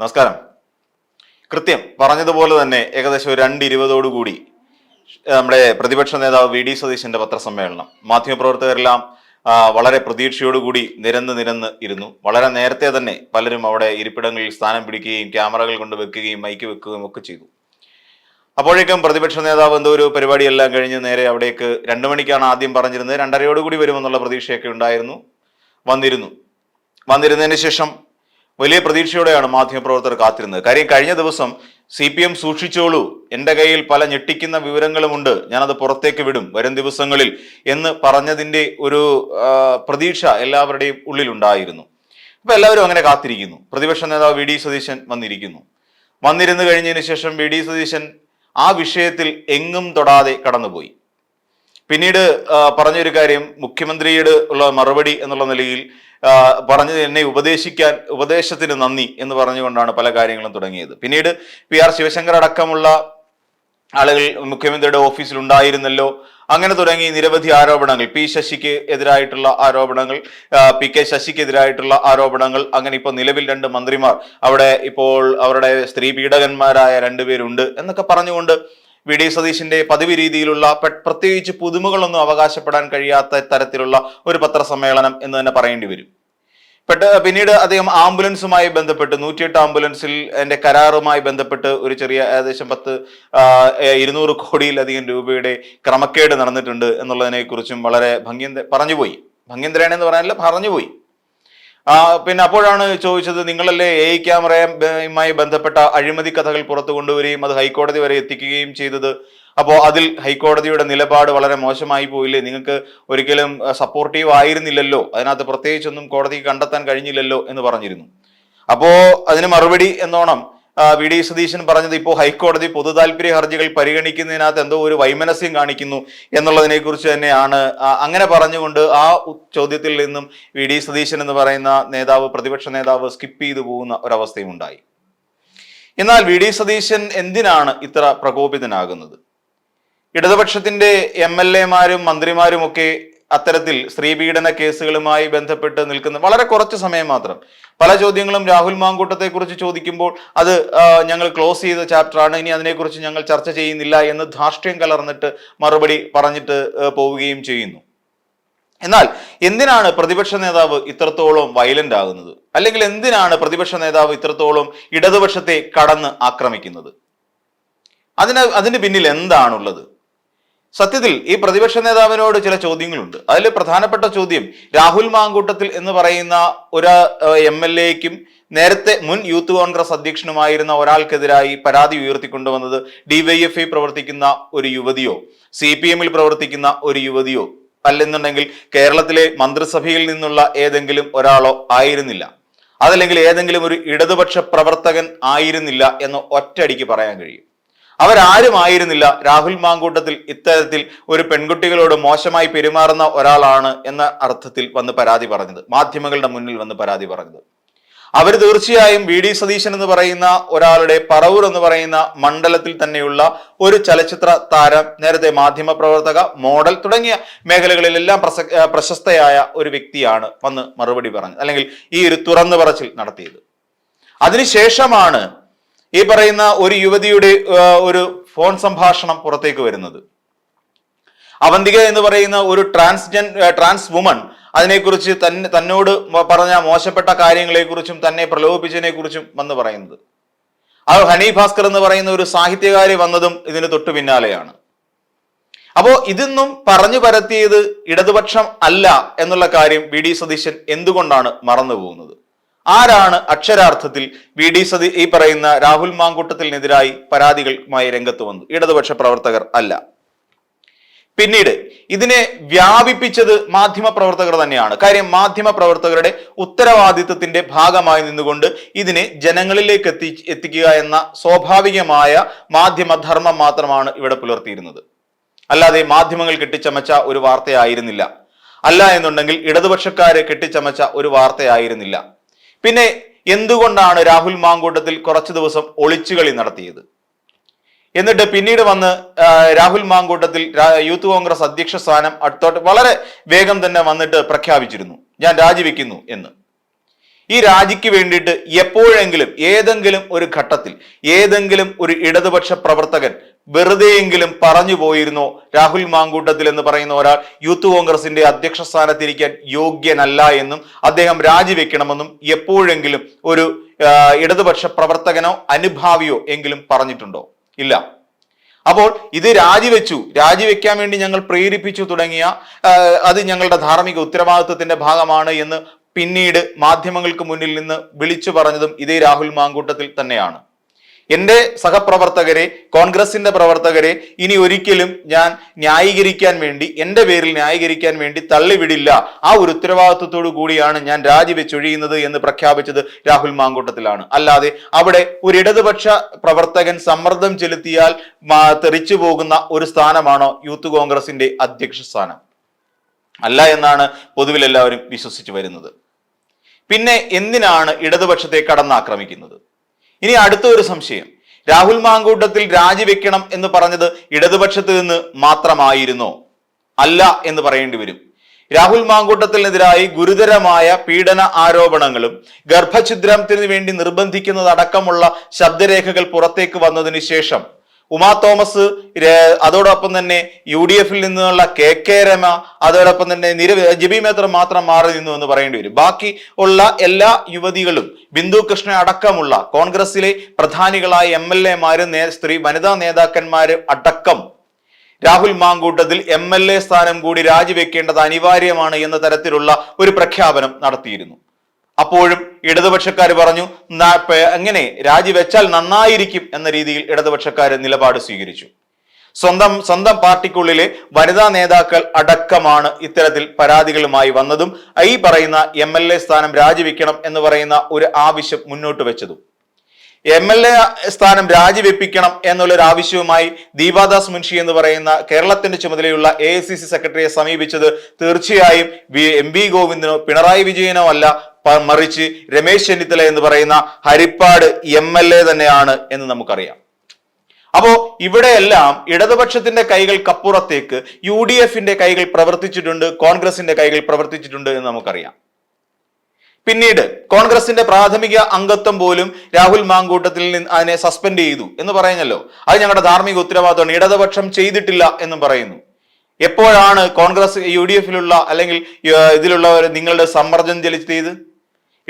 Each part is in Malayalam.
നമസ്കാരം. കൃത്യം പറഞ്ഞതുപോലെ തന്നെ ഏകദേശം രണ്ട് ഇരുപതോടുകൂടി നമ്മുടെ പ്രതിപക്ഷ നേതാവ് വി ഡി സതീശന്റെ പത്രസമ്മേളനം മാധ്യമപ്രവർത്തകരെല്ലാം വളരെ പ്രതീക്ഷയോടുകൂടി നിരന്ന് നിരന്ന് ഇരുന്നു. വളരെ നേരത്തെ തന്നെ പലരും അവിടെ ഇരിപ്പിടങ്ങളിൽ സ്ഥാനം പിടിക്കുകയും ക്യാമറകൾ കൊണ്ട് വെക്കുകയും മൈക്ക് വെക്കുകയും ഒക്കെ ചെയ്തു. അപ്പോഴേക്കും പ്രതിപക്ഷ നേതാവ് എന്തോ ഒരു പരിപാടിയെല്ലാം കഴിഞ്ഞ് നേരെ അവിടേക്ക് രണ്ടു മണിക്കാണ് ആദ്യം പറഞ്ഞിരുന്നത്. രണ്ടരയോടുകൂടി വരുമെന്നുള്ള പ്രതീക്ഷയൊക്കെ ഉണ്ടായിരുന്നു. വന്നിരുന്നു. വന്നിരുന്നതിന് ശേഷം വലിയ പ്രതീക്ഷയോടെയാണ് മാധ്യമപ്രവർത്തകർ കാത്തിരുന്നത്. കാര്യം കഴിഞ്ഞ ദിവസം സി പി എം സൂക്ഷിച്ചോളൂ. എന്റെ കയ്യിൽ പല ഞെട്ടിക്കുന്ന വിവരങ്ങളുമുണ്ട്. ഞാനത് പുറത്തേക്ക് വിടും വരും ദിവസങ്ങളിൽ എന്ന് പറഞ്ഞതിന്റെ ഒരു പ്രതീക്ഷ എല്ലാവരുടെയും ഉള്ളിലുണ്ടായിരുന്നു. അപ്പൊ എല്ലാവരും അങ്ങനെ കാത്തിരിക്കുന്നു. പ്രതിപക്ഷ നേതാവ് വി ഡി സതീശൻ വന്നിരിക്കുന്നു. വന്നിരുന്നു കഴിഞ്ഞതിന് ശേഷം വി ഡി സതീശൻ ആ വിഷയത്തിൽ എങ്ങും തൊടാതെ കടന്നുപോയി. പിന്നീട് പറഞ്ഞൊരു കാര്യം മുഖ്യമന്ത്രിയുടെ ഉള്ള മറുപടി എന്നുള്ള നിലയിൽ പറഞ്ഞു എന്നെ ഉപദേശിക്കാൻ ഉപദേശത്തിന് നന്ദി എന്ന് പറഞ്ഞുകൊണ്ടാണ് പല കാര്യങ്ങളും തുടങ്ങിയത്. പിന്നീട് പി ആർ ശിവശങ്കർ അടക്കമുള്ള ആളുകൾ മുഖ്യമന്ത്രിയുടെ ഓഫീസിൽ ഉണ്ടായിരുന്നല്ലോ. അങ്ങനെ തുടങ്ങി നിരവധി ആരോപണങ്ങൾ. പി ശശിക്ക് എതിരായിട്ടുള്ള ആരോപണങ്ങൾ പി കെ ശശിക്ക് എതിരായിട്ടുള്ള ആരോപണങ്ങൾ. അങ്ങനെ ഇപ്പോൾ നിലവിൽ രണ്ട് മന്ത്രിമാർ അവിടെ ഇപ്പോൾ അവരുടെ സ്ത്രീ പീഡകന്മാരായ രണ്ടുപേരുണ്ട് എന്നൊക്കെ പറഞ്ഞുകൊണ്ട് വി ഡി സതീശിന്റെ പതിവ് രീതിയിലുള്ള പ്രത്യേകിച്ച് പുതുമകളൊന്നും അവകാശപ്പെടാൻ കഴിയാത്ത തരത്തിലുള്ള ഒരു പത്രസമ്മേളനം എന്ന് തന്നെ പറയേണ്ടി വരും. പിന്നീട് അദ്ദേഹം ആംബുലൻസുമായി ബന്ധപ്പെട്ട് നൂറ്റിയെട്ട് ആംബുലൻസിൽ എന്റെ കരാറുമായി ബന്ധപ്പെട്ട് ഒരു ചെറിയ ഏകദേശം പത്ത് ഇരുന്നൂറ് കോടിയിലധികം രൂപയുടെ ക്രമക്കേട് നടന്നിട്ടുണ്ട് എന്നുള്ളതിനെ കുറിച്ചും വളരെ ഭംഗ്യന്ത പറഞ്ഞുപോയി. ഭംഗ്യന്തരേണ എന്ന് പറയാനല്ല പറഞ്ഞുപോയി. പിന്നെ അപ്പോഴാണ് ചോദിച്ചത് നിങ്ങളല്ലേ എ ക്യാമറയുമായി ബന്ധപ്പെട്ട അഴിമതി കഥകൾ പുറത്തു കൊണ്ടുവരികയും അത് ഹൈക്കോടതി വരെ എത്തിക്കുകയും ചെയ്തത്. അപ്പോൾ അതിൽ ഹൈക്കോടതിയുടെ നിലപാട് വളരെ മോശമായി പോയില്ലേ? നിങ്ങൾക്ക് ഒരിക്കലും സപ്പോർട്ടീവ് ആയിരുന്നില്ലല്ലോ? അതിനകത്ത് പ്രത്യേകിച്ചൊന്നും കോടതിക്ക് കണ്ടെത്താൻ കഴിഞ്ഞില്ലല്ലോ എന്ന് പറഞ്ഞിരുന്നു. അപ്പോ അതിന് മറുപടി എന്നോണം വി. ഡി. സതീശൻ പറഞ്ഞത് ഇപ്പോൾ ഹൈക്കോടതി പൊതു താല്പര്യ ഹർജികൾ പരിഗണിക്കുന്നതിനകത്ത് എന്തോ ഒരു വൈമനസ്യം കാണിക്കുന്നു എന്നുള്ളതിനെ കുറിച്ച് തന്നെയാണ് അങ്ങനെ പറഞ്ഞുകൊണ്ട് ആ ചോദ്യത്തിൽ നിന്നും വി. ഡി. സതീശൻ എന്ന് പറയുന്ന നേതാവ് പ്രതിപക്ഷ നേതാവ് സ്കിപ്പ് ചെയ്തു പോകുന്ന ഒരവസ്ഥയും ഉണ്ടായി എന്നാൽ വി. ഡി. സതീശൻ എന്തിനാണ് ഇത്ര പ്രകോപിതനാകുന്നത്? ഇടതുപക്ഷത്തിന്റെ എം. എൽ. എമാരും മന്ത്രിമാരും ഒക്കെ അത്തരത്തിൽ സ്ത്രീപീഡന കേസുകളുമായി ബന്ധപ്പെട്ട് നിൽക്കുന്ന വളരെ കുറച്ച് സമയം മാത്രം. പല ചോദ്യങ്ങളും രാഹുൽ മാങ്കൂട്ടത്തെ കുറിച്ച് ചോദിക്കുമ്പോൾ അത് ഞങ്ങൾ ക്ലോസ് ചെയ്ത ചാപ്റ്ററാണ് ഇനി അതിനെക്കുറിച്ച് ഞങ്ങൾ ചർച്ച ചെയ്യുന്നില്ല എന്ന് ധാർഷ്ട്യം കലർന്നിട്ട് മറുപടി പറഞ്ഞിട്ട് പോവുകയും ചെയ്യുന്നു. എന്നാൽ എന്തിനാണ് പ്രതിപക്ഷ നേതാവ് ഇത്രത്തോളം വയലന്റ് ആകുന്നത്? അല്ലെങ്കിൽ എന്തിനാണ് പ്രതിപക്ഷ നേതാവ് ഇത്രത്തോളം ഇടതുപക്ഷത്തെ കടന്ന് ആക്രമിക്കുന്നത്? അതിന് അതിന് പിന്നിൽ എന്താണുള്ളത്? സത്യത്തിൽ ഈ പ്രതിപക്ഷ നേതാവിനോട് ചില ചോദ്യങ്ങളുണ്ട്. അതിൽ പ്രധാനപ്പെട്ട ചോദ്യം രാഹുൽ മാങ്കൂട്ടത്തിൽ എന്ന് പറയുന്ന ഒരു എം എൽ എക്കും നേരത്തെ മുൻ യൂത്ത് കോൺഗ്രസ് അധ്യക്ഷനുമായിരുന്ന ഒരാൾക്കെതിരായി പരാതി ഉയർത്തിക്കൊണ്ടുവന്നത് ഡിവൈഎഫ്ഐ പ്രവർത്തിക്കുന്ന ഒരു യുവതിയോ സി പി എമ്മിൽ പ്രവർത്തിക്കുന്ന ഒരു യുവതിയോ അല്ലെന്നുണ്ടെങ്കിൽ കേരളത്തിലെ മന്ത്രിസഭയിൽ നിന്നുള്ള ഏതെങ്കിലും ഒരാളോ ആയിരുന്നില്ല. അതല്ലെങ്കിൽ ഏതെങ്കിലും ഒരു ഇടതുപക്ഷ പ്രവർത്തകൻ ആയിരുന്നില്ല എന്ന് ഒറ്റയടിക്ക് പറയാൻ കഴിയും. അവരാരും ആയിരുന്നില്ല രാഹുൽ മാങ്കൂട്ടത്തിൽ ഇത്തരത്തിൽ ഒരു പെൺകുട്ടികളോട് മോശമായി പെരുമാറുന്ന ഒരാളാണ് എന്ന അർത്ഥത്തിൽ വന്ന് പരാതി പറഞ്ഞത്. മാധ്യമങ്ങളുടെ മുന്നിൽ വന്ന് പരാതി പറഞ്ഞത്. അവർ തീർച്ചയായും വി ഡി സതീശൻ എന്ന് പറയുന്ന ഒരാളുടെ പറവൂർ എന്ന് പറയുന്ന മണ്ഡലത്തിൽ തന്നെയുള്ള ഒരു ചലച്ചിത്ര താരം നേരത്തെ മാധ്യമ പ്രവർത്തക മോഡൽ തുടങ്ങിയ മേഖലകളിലെല്ലാം പ്രസ പ്രശസ്തയായ ഒരു വ്യക്തിയാണ് വന്ന് മറുപടി പറഞ്ഞത്. അല്ലെങ്കിൽ ഈ ഒരു തുറന്നു പറച്ചിൽ നടത്തിയത്. അതിനുശേഷമാണ് ഈ പറയുന്ന ഒരു യുവതിയുടെ ഒരു ഫോൺ സംഭാഷണം പുറത്തേക്ക് വരുന്നത്. അവന്തിക എന്ന് പറയുന്ന ഒരു ട്രാൻസ്ജൻ ട്രാൻസ് വുമൺ അതിനെക്കുറിച്ച് തന്നെ തന്നോട് പറഞ്ഞ മോശപ്പെട്ട കാര്യങ്ങളെക്കുറിച്ചും തന്നെ പ്രലോഭിപ്പിച്ചതിനെ കുറിച്ചും വന്ന് പറയുന്നത്. അത് ഹണി ഭാസ്കർ എന്ന് പറയുന്ന ഒരു സാഹിത്യകാരി വന്നതും ഇതിന് തൊട്ടു പിന്നാലെയാണ്. അപ്പോ ഇതൊന്നും പറഞ്ഞു പരത്തിയത് ഇടതുപക്ഷം അല്ല എന്നുള്ള കാര്യം വി. ഡി. സതീശൻ എന്തുകൊണ്ടാണ് മറന്നു പോകുന്നത് ആരാണ് അക്ഷരാർത്ഥത്തിൽ വി ഡി സതി ഈ പറയുന്ന രാഹുൽ മാങ്കൂട്ടത്തിനെതിരായി പരാതികളുമായി രംഗത്ത് വന്നു? ഇടതുപക്ഷ പ്രവർത്തകർ അല്ല. പിന്നീട് ഇതിനെ വ്യാപിപ്പിച്ചത് മാധ്യമ പ്രവർത്തകർ തന്നെയാണ്. കാര്യം മാധ്യമ പ്രവർത്തകരുടെ ഉത്തരവാദിത്വത്തിന്റെ ഭാഗമായി നിന്നുകൊണ്ട് ഇതിനെ ജനങ്ങളിലേക്ക് എത്തി എത്തിക്കുക എന്ന സ്വാഭാവികമായ മാധ്യമധർമ്മം മാത്രമാണ് ഇവിടെ പുലർത്തിയിരുന്നത്. അല്ലാതെ മാധ്യമങ്ങൾ കെട്ടിച്ചമച്ച ഒരു വാർത്തയായിരുന്നില്ല. അല്ല എന്നുണ്ടെങ്കിൽ ഇടതുപക്ഷക്കാരെ കെട്ടിച്ചമച്ച ഒരു വാർത്തയായിരുന്നില്ല. പിന്നെ എന്തുകൊണ്ടാണ് രാഹുൽ മാങ്കൂട്ടത്തിൽ കുറച്ചു ദിവസം ഒളിച്ചുകളി നടത്തിയത്? എന്നിട്ട് പിന്നീട് വന്ന് രാഹുൽ മാങ്കൂട്ടത്തിൽ യൂത്ത് കോൺഗ്രസ് അധ്യക്ഷ സ്ഥാനം അടുത്തോട്ട് വളരെ വേഗം തന്നെ വന്നിട്ട് പ്രഖ്യാപിച്ചിരുന്നു. ഞാൻ രാജിവെക്കുന്നു എന്ന്. ഈ രാജിക്ക് വേണ്ടിയിട്ട് എപ്പോഴെങ്കിലും ഏതെങ്കിലും ഒരു ഘട്ടത്തിൽ ഏതെങ്കിലും ഒരു ഇടതുപക്ഷ പ്രവർത്തകൻ വെറുതെയെങ്കിലും പറഞ്ഞു പോയിരുന്നു രാഹുൽ മാങ്കൂട്ടത്തിൽ എന്ന് പറയുന്ന ഒരാൾ. യൂത്ത് കോൺഗ്രസിന്റെ അധ്യക്ഷ സ്ഥാനത്തിരിക്കാൻ യോഗ്യനല്ല എന്നും അദ്ദേഹം രാജിവെക്കണമെന്നും എപ്പോഴെങ്കിലും ഒരു ഇടതുപക്ഷ പ്രവർത്തകനോ അനുഭാവിയോ എങ്കിലും പറഞ്ഞിട്ടുണ്ടോ? ഇല്ല. അപ്പോൾ ഇത് രാജിവെച്ചു. രാജിവെക്കാൻ വേണ്ടി ഞങ്ങൾ പ്രേരിപ്പിച്ചു തുടങ്ങിയ അത് ഞങ്ങളുടെ ധാർമ്മിക ഉത്തരവാദിത്വത്തിന്റെ ഭാഗമാണ് എന്ന് പിന്നീട് മാധ്യമങ്ങൾക്ക് മുന്നിൽ നിന്ന് വിളിച്ചു പറഞ്ഞതും ഇതേ രാഹുൽ മാങ്കൂട്ടത്തിൽ തന്നെയാണ്. എന്റെ സഹപ്രവർത്തകരെ കോൺഗ്രസിന്റെ പ്രവർത്തകരെ ഇനി ഒരിക്കലും ഞാൻ ന്യായീകരിക്കാൻ വേണ്ടി എന്റെ പേരിൽ ന്യായീകരിക്കാൻ വേണ്ടി തള്ളിവിടില്ല. ആ ഒരു ഉത്തരവാദിത്വത്തോടു കൂടിയാണ് ഞാൻ രാജിവെച്ചൊഴിയുന്നത് എന്ന് പ്രഖ്യാപിച്ചത് രാഹുൽ മാങ്കൂട്ടത്തിലാണ്. അല്ലാതെ അവിടെ ഒരു ഇടതുപക്ഷ പ്രവർത്തകൻ സമ്മർദ്ദം ചെലുത്തിയാൽ തെറിച്ചു പോകുന്ന ഒരു സ്ഥാനമാണോ യൂത്ത് കോൺഗ്രസിന്റെ അധ്യക്ഷ സ്ഥാനം? അല്ല എന്നാണ് പൊതുവിൽ എല്ലാവരും വിശ്വസിച്ചു വരുന്നത്. പിന്നെ എന്തിനാണ് ഇടതുപക്ഷത്തെ കടന്നാക്രമിക്കുന്നത്? ഇനി അടുത്ത ഒരു സംശയം. രാഹുൽ മാങ്കൂട്ടത്തിൽ രാജിവെക്കണം എന്ന് പറഞ്ഞത് ഇടതുപക്ഷത്ത് നിന്ന് മാത്രമായിരുന്നോ. അല്ല എന്ന് പറയേണ്ടി വരും. രാഹുൽ മാങ്കൂട്ടത്തിനെതിരായി ഗുരുതരമായ പീഡന ആരോപണങ്ങളും ഗർഭഛിദ്രത്തിന് വേണ്ടി നിർബന്ധിക്കുന്നതടക്കമുള്ള ശബ്ദരേഖകൾ പുറത്തേക്ക് വന്നതിന് ശേഷം ഉമാ തോമസ് അതോടൊപ്പം തന്നെ യു ഡി എഫിൽ നിന്നുള്ള കെ കെ രമ അതോടൊപ്പം തന്നെ നിരവധി ജബി മേത്ര മാത്രം മാറി നിന്നു എന്ന് പറയേണ്ടി വരും. ബാക്കി ഉള്ള എല്ലാ യുവതികളും ബിന്ദു കൃഷ്ണ അടക്കമുള്ള കോൺഗ്രസിലെ പ്രധാനികളായ എം എൽ എമാരും സ്ത്രീ വനിതാ നേതാക്കന്മാരും അടക്കം Rahul Mamkootathil M L A സ്ഥാനം കൂടി രാജിവെക്കേണ്ടത് അനിവാര്യമാണ് എന്ന തരത്തിലുള്ള ഒരു പ്രഖ്യാപനം നടത്തിയിരുന്നു. അപ്പോഴും ഇടതുപക്ഷക്കാർ പറഞ്ഞു "ന- പ- എങ്ങനെ? രാജിവെച്ചാൽ നന്നായിരിക്കും എന്ന രീതിയിൽ ഇടതുപക്ഷക്കാർ നിലപാട് സ്വീകരിച്ചു. സ്വന്തം സ്വന്തം പാർട്ടിക്കുള്ളിലെ വനിതാ നേതാക്കൾ അടക്കമാണ് ഇത്തരത്തിൽ പരാതികളുമായി വന്നതും ഈ പറയുന്ന എ സ്ഥാനം രാജിവെക്കണം എന്ന് പറയുന്ന ഒരു ആവശ്യം മുന്നോട്ട് വെച്ചതും. എം എൽ എ സ്ഥാനം രാജിവെപ്പിക്കണം എന്നുള്ളൊരു ആവശ്യവുമായി ദീപാദാസ് മുൻഷി എന്ന് പറയുന്ന കേരളത്തിന്റെ ചുമതലയുള്ള എ ഐ സി സി സെക്രട്ടറിയെ സമീപിച്ചത് തീർച്ചയായും എം വി ഗോവിന്ദനോ പിണറായി വിജയനോ അല്ല മറിച്ച് രമേശ് ചെന്നിത്തല എന്ന് പറയുന്ന ഹരിപ്പാട് എം എൽ എ തന്നെയാണ് എന്ന് നമുക്കറിയാം. അപ്പോ ഇവിടെയെല്ലാം ഇടതുപക്ഷത്തിന്റെ കൈകൾക്കപ്പുറത്തേക്ക് യു ഡി എഫിന്റെ കൈകൾ പ്രവർത്തിച്ചിട്ടുണ്ട് കോൺഗ്രസിന്റെ കൈകൾ പ്രവർത്തിച്ചിട്ടുണ്ട് എന്ന് നമുക്കറിയാം. പിന്നീട് കോൺഗ്രസിന്റെ പ്രാഥമിക അംഗത്വം പോലും രാഹുൽ മാങ്കൂട്ടത്തിൽ നിന്ന് അതിനെ സസ്പെൻഡ് ചെയ്തു എന്ന് പറയുന്നല്ലോ. അത് ഞങ്ങളുടെ ധാർമ്മിക ഉത്തരവാദിത്തമാണ് ഇടതുപക്ഷം ചെയ്തിട്ടില്ല എന്നും പറയുന്നു. എപ്പോഴാണ് കോൺഗ്രസ് യു ഡി എഫിലുള്ള അല്ലെങ്കിൽ ഇതിലുള്ളവർ നിങ്ങളുടെ സമ്മർദ്ദം ചെലുത്തിയത്?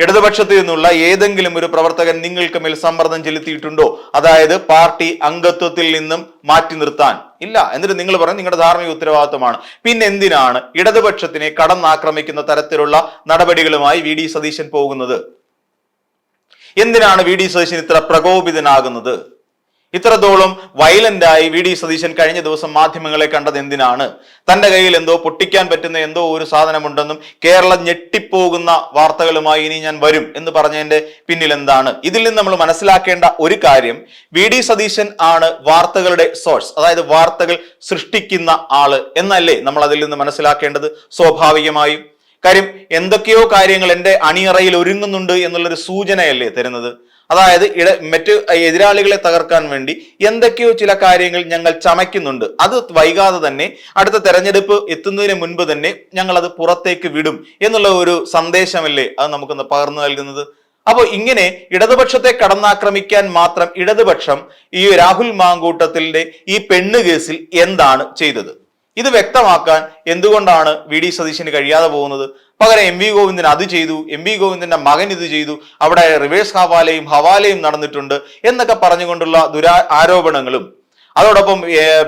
ഇടതുപക്ഷത്തിൽ നിന്നുള്ള ഏതെങ്കിലും ഒരു പ്രവർത്തകൻ നിങ്ങൾക്ക് മേൽ സമ്മർദ്ദം ചെലുത്തിയിട്ടുണ്ടോ? അതായത് പാർട്ടി അംഗത്വത്തിൽ നിന്നും മാറ്റി നിർത്താൻ. ഇല്ല. എന്നിട്ട് നിങ്ങൾ പറയും നിങ്ങളുടെ ധാർമ്മിക ഉത്തരവാദിത്വമാണ്. പിന്നെ എന്തിനാണ് ഇടതുപക്ഷത്തിനെ കടന്നാക്രമിക്കുന്ന തരത്തിലുള്ള നടപടികളുമായി വി ഡി സതീശൻ പോകുന്നത്? എന്തിനാണ് വി ഡി സതീശൻ ഇത്ര പ്രകോപിതനാകുന്നത്? ഇത്രത്തോളം വയലന്റായി വി ഡി സതീശൻ കഴിഞ്ഞ ദിവസം മാധ്യമങ്ങളെ കണ്ടത് എന്തിനാണ്? തന്റെ കയ്യിൽ എന്തോ പൊട്ടിക്കാൻ പറ്റുന്ന എന്തോ ഒരു സാധനമുണ്ടെന്നും കേരളം ഞെട്ടിപ്പോകുന്ന വാർത്തകളുമായി ഇനി ഞാൻ വരും എന്ന് പറഞ്ഞതിന്റെ പിന്നിൽ എന്താണ്? ഇതിൽ നിന്ന് നമ്മൾ മനസ്സിലാക്കേണ്ട ഒരു കാര്യം വി ഡി സതീശൻ ആണ് വാർത്തകളുടെ സോഴ്സ് അതായത് വാർത്തകൾ സൃഷ്ടിക്കുന്ന ആൾ എന്നല്ലേ നമ്മൾ അതിൽ നിന്ന് മനസ്സിലാക്കേണ്ടത് സ്വാഭാവികമായും? കാര്യം എന്തൊക്കെയോ കാര്യങ്ങൾ എന്റെ അണിയറയിൽ ഒരുങ്ങുന്നുണ്ട് എന്നുള്ളൊരു സൂചനയല്ലേ തരുന്നത്? അതായത് ഇട മറ്റ് എതിരാളികളെ തകർക്കാൻ വേണ്ടി എന്തൊക്കെയോ ചില കാര്യങ്ങൾ ഞങ്ങൾ ചമയ്ക്കുന്നുണ്ട്. അത് വൈകാതെ തന്നെ അടുത്ത തെരഞ്ഞെടുപ്പ് എത്തുന്നതിന് മുൻപ് തന്നെ ഞങ്ങൾ അത് പുറത്തേക്ക് വിടും എന്നുള്ള ഒരു സന്ദേശമല്ലേ അത് നമുക്കൊന്ന് പകർന്നു നൽകുന്നത്? അപ്പോൾ ഇങ്ങനെ ഇടതുപക്ഷത്തെ കടന്നാക്രമിക്കാൻ മാത്രം ഇടതുപക്ഷം ഈ രാഹുൽ മാങ്കൂട്ടത്തിന്റെ ഈ പെണ്ണ് കേസിൽ എന്താണ് ചെയ്തത്? ഇത് വ്യക്തമാക്കാൻ എന്തുകൊണ്ടാണ് വി ഡി സതീശന് കഴിയാതെ പോകുന്നത്? പകരം എം വി ഗോവിന്ദൻ അത് ചെയ്തു എം വി ഗോവിന്ദന്റെ മകൻ ഇത് ചെയ്തു അവിടെ റിവേഴ്സ് ഹവാലയും ഹവാലയും നടന്നിട്ടുണ്ട് എന്നൊക്കെ പറഞ്ഞുകൊണ്ടുള്ള ദുരാ ആരോപണങ്ങളും. അതോടൊപ്പം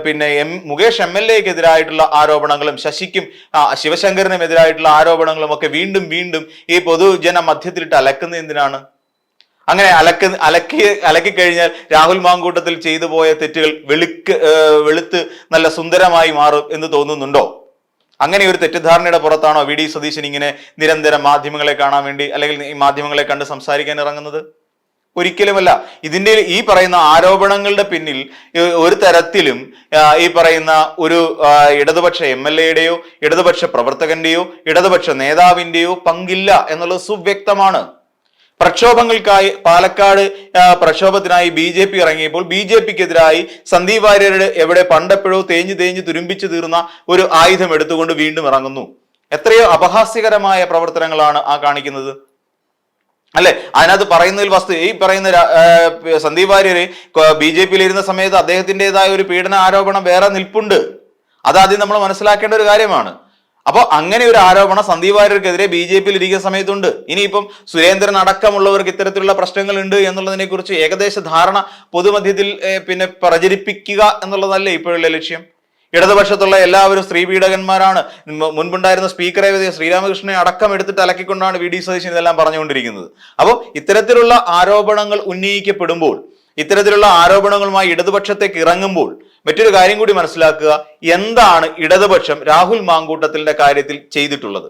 പിന്നെ എം മുകേഷ് എം എൽ എക്കെതിരായിട്ടുള്ള ആരോപണങ്ങളും ശശിക്കും ആ, ശിവശങ്കറിനും എതിരായിട്ടുള്ള ആരോപണങ്ങളും ഒക്കെ വീണ്ടും വീണ്ടും ഈ പൊതുജന മധ്യത്തിലിട്ട് അലക്കുന്ന എന്തിനാണ്? അങ്ങനെ അലക്ക് അലക്കി അലക്കി കഴിഞ്ഞാൽ രാഹുൽ മാങ്കൂട്ടത്തിൽ ചെയ്തു പോയ തെറ്റുകൾ വെളുക്ക് വെളുത്ത് നല്ല സുന്ദരമായി മാറും എന്ന് തോന്നുന്നുണ്ടോ? അങ്ങനെ ഒരു തെറ്റിദ്ധാരണയുടെ പുറത്താണോ വി ഡി സതീശൻ ഇങ്ങനെ നിരന്തരം മാധ്യമങ്ങളെ കാണാൻ വേണ്ടി അല്ലെങ്കിൽ ഈ മാധ്യമങ്ങളെ കണ്ട് സംസാരിക്കാൻ ഇറങ്ങുന്നത്? ഒരിക്കലുമല്ല. ഇതിന്റെ ഈ പറയുന്ന ആരോപണങ്ങളുടെ പിന്നിൽ ഒരു തരത്തിലും ഈ പറയുന്ന ഒരു ഇടതുപക്ഷ എം എൽ എയുടെയോ ഇടതുപക്ഷ പ്രവർത്തകന്റെയോ ഇടതുപക്ഷ നേതാവിന്റെയോ പങ്കില്ല എന്നുള്ളത് സുവ്യക്തമാണ്. പ്രക്ഷോഭങ്ങൾക്കായി പാലക്കാട് പ്രക്ഷോഭത്തിനായി ബി ജെ പി ഇറങ്ങിയപ്പോൾ ബി ജെ പിക്കെതിരായി സന്ദീപ് വാര്യരുടെ എവിടെ പണ്ടെപ്പോഴോ തേഞ്ഞു തേഞ്ഞു തുരുമ്പിച്ചു തീർന്ന ഒരു ആയുധം എടുത്തുകൊണ്ട് വീണ്ടും ഇറങ്ങുന്നു. എത്രയോ അപഹാസ്യകരമായ പ്രവർത്തനങ്ങളാണ് ആ കാണിക്കുന്നത്. അല്ലെ? അതിനകത്ത് പറയുന്നതിൽ വസ്തു ഈ പറയുന്ന സന്ദീപ് വാര്യര് ബി ജെ പിയിൽ ഇരുന്ന സമയത്ത് അദ്ദേഹത്തിന്റെതായ ഒരു പീഡന ആരോപണം വേറെ നിൽപ്പുണ്ട്. അത് ആദ്യം നമ്മൾ മനസ്സിലാക്കേണ്ട ഒരു കാര്യമാണ്. അപ്പോൾ അങ്ങനെ ഒരു ആരോപണം സന്ദീപ് വാര്യർക്കെതിരെ ബി ജെ പിയിൽ ഇരിക്കുന്ന സമയത്തുണ്ട്. ഇനിയിപ്പം സുരേന്ദ്രൻ അടക്കമുള്ളവർക്ക് ഇത്തരത്തിലുള്ള പ്രശ്നങ്ങളുണ്ട് എന്നുള്ളതിനെ കുറിച്ച് ഏകദേശ ധാരണ പൊതുമധ്യത്തിൽ പിന്നെ പ്രചരിപ്പിക്കുക എന്നുള്ളതല്ലേ ഇപ്പോഴുള്ള ലക്ഷ്യം? ഇടതുപക്ഷത്തുള്ള എല്ലാവരും സ്ത്രീ പീഡകന്മാരാണ്. മുൻപുണ്ടായിരുന്ന സ്പീക്കറെ ശ്രീരാമകൃഷ്ണനെ അടക്കം എടുത്തിട്ട് അലക്കിക്കൊണ്ടാണ് വി ഡി സതീശൻ ഇതെല്ലാം പറഞ്ഞുകൊണ്ടിരിക്കുന്നത്. അപ്പോൾ ഇത്തരത്തിലുള്ള ആരോപണങ്ങൾ ഉന്നയിക്കപ്പെടുമ്പോൾ ഇത്തരത്തിലുള്ള ആരോപണങ്ങളുമായി ഇടതുപക്ഷത്തേക്ക് ഇറങ്ങുമ്പോൾ മറ്റൊരു കാര്യം കൂടി മനസ്സിലാക്കുക. എന്താണ് ഇടതുപക്ഷം രാഹുൽ മാങ്കൂട്ടത്തിന്റെ കാര്യത്തിൽ ചെയ്തിട്ടുള്ളത്?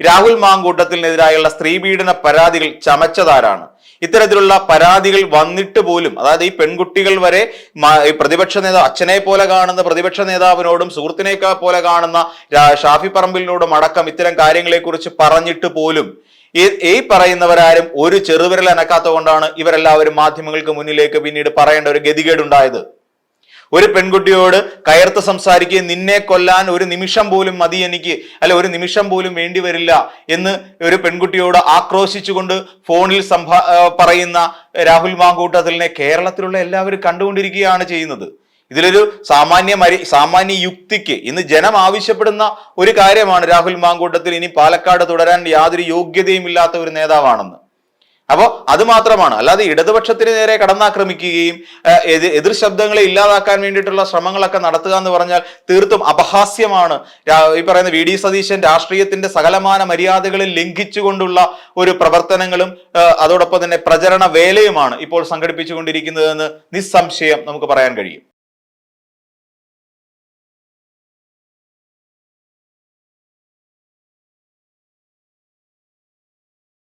രാഹുൽ മാങ്കൂട്ടത്തിനെതിരായുള്ള സ്ത്രീ പീഡന പരാതികൾ ചമച്ചതാരാണ്? ഇത്തരത്തിലുള്ള പരാതികൾ വന്നിട്ട് പോലും അതായത് ഈ പെൺകുട്ടികൾ വരെ പ്രതിപക്ഷ നേതാവ് അച്ഛനെ പോലെ കാണുന്ന പ്രതിപക്ഷ നേതാവിനോടും സുഹൃത്തിനെ പോലെ കാണുന്ന ഷാഫി പറമ്പിലിനോടും അടക്കം ഇത്തരം കാര്യങ്ങളെക്കുറിച്ച് പറഞ്ഞിട്ട് പോലും ഈ പറയുന്നവരാരും ഒരു ചെറുവിരൽ അനക്കാത്ത കൊണ്ടാണ് ഇവരെല്ലാവരും മാധ്യമങ്ങൾക്ക് മുന്നിലേക്ക് പിന്നീട് പറയേണ്ട ഒരു ഗതികേടുണ്ടായത്. ഒരു പെൺകുട്ടിയോട് കയർത്ത് സംസാരിക്കുകയും നിന്നെ കൊല്ലാൻ ഒരു നിമിഷം പോലും മതി എനിക്ക് അല്ല ഒരു നിമിഷം പോലും വേണ്ടി വരില്ല എന്ന് ഒരു പെൺകുട്ടിയോട് ആക്രോശിച്ചുകൊണ്ട് ഫോണിൽ സംഭാ പറയുന്ന രാഹുൽ മാങ്കൂട്ടത്തിലിനെ കേരളത്തിലുള്ള എല്ലാവരും കണ്ടുകൊണ്ടിരിക്കുകയാണ് ചെയ്യുന്നത്. ഇതിലൊരു സാമാന്യ മരി സാമാന്യ യുക്തിക്ക് ഇന്ന് ജനം ആവശ്യപ്പെടുന്ന ഒരു കാര്യമാണ് രാഹുൽ മാങ്കൂട്ടത്തിൽ ഇനി പാലക്കാട് തുടരാൻ യാതൊരു യോഗ്യതയും ഇല്ലാത്ത ഒരു നേതാവാണെന്ന്. അപ്പോൾ അത് മാത്രമാണ്. അല്ലാതെ ഇടതുപക്ഷത്തിന് നേരെ കടന്നാക്രമിക്കുകയും എതിർ ശബ്ദങ്ങളെ ഇല്ലാതാക്കാൻ വേണ്ടിയിട്ടുള്ള ശ്രമങ്ങളൊക്കെ നടത്തുക എന്ന് പറഞ്ഞാൽ തീർത്തും അപഹാസ്യമാണ്. ഈ പറയുന്ന വി. ഡി. സതീശൻ രാഷ്ട്രീയത്തിന്റെ സകലമാന മര്യാദകളിൽ ലംഘിച്ചുകൊണ്ടുള്ള ഒരു പ്രവർത്തനങ്ങളും അതോടൊപ്പം തന്നെ പ്രചരണ വേലയുമാണ് ഇപ്പോൾ സംഘടിപ്പിച്ചുകൊണ്ടിരിക്കുന്നതെന്ന് നിസ്സംശയം നമുക്ക് പറയാൻ കഴിയും.